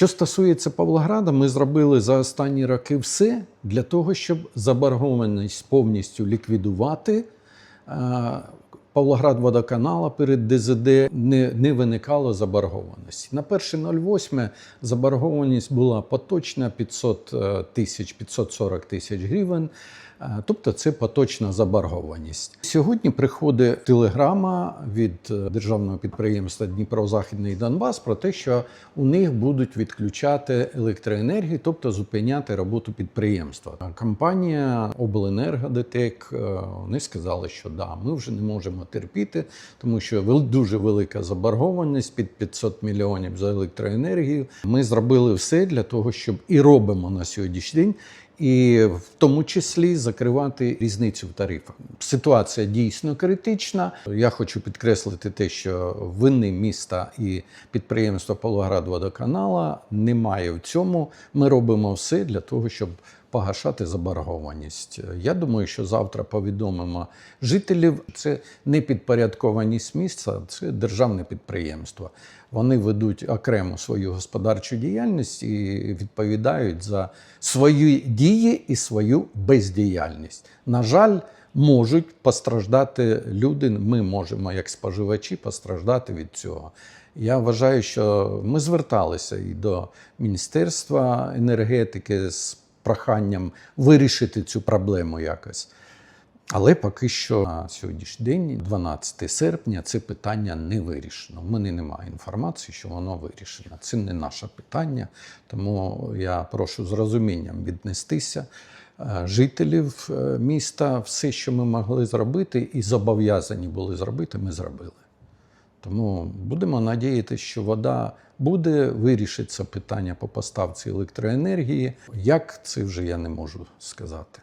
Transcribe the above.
Що стосується Павлограда, ми зробили за останні роки все для того, щоб заборгованість повністю ліквідувати. Е, Павлоград водоканала перед ДЗД не, не виникало заборгованості. На 1.08 заборгованість була поточна 500 е, тисяч 540 тисяч гривень. Е, Тобто це поточна заборгованість. Сьогодні приходить телеграма від е, державного підприємства Дніпро-Західний Донбас про те, що у них будуть відключати електроенергію, тобто зупиняти роботу підприємства. Компанія Обленерго-ДТЕК е, вони сказали, що да, ми вже не можемо терпіти, тому що дуже велика заборгованість під 500 мільйонів за електроенергію. Ми зробили все для того, щоб і робимо на сьогоднішній день. І в тому числі закривати різницю в тарифах. Ситуація дійсно критична. Я хочу підкреслити те, що вини міста і підприємства Павлоград-Водоканала немає в цьому. Ми робимо все для того, щоб погашати заборгованість. Я думаю, що завтра повідомимо жителів. Це не підпорядкованість міста, це державне підприємство. Вони ведуть окремо свою господарчу діяльність і відповідають за свої дії і свою бездіяльність. На жаль, можуть постраждати люди. Ми можемо, як споживачі, постраждати від цього. Я вважаю, що ми зверталися і до Міністерства енергетики з проханням вирішити цю проблему якось. Але поки що на сьогоднішній день, 12 серпня, це питання не вирішено. У мене немає інформації, що воно вирішено. Це не наше питання, тому я прошу з розумінням віднестися е, жителів е, міста. Все, що ми могли зробити, і зобов'язані були зробити, ми зробили. Тому будемо надіятися, що вода буде, вирішиться питання по поставці електроенергії. Як це вже я не можу сказати.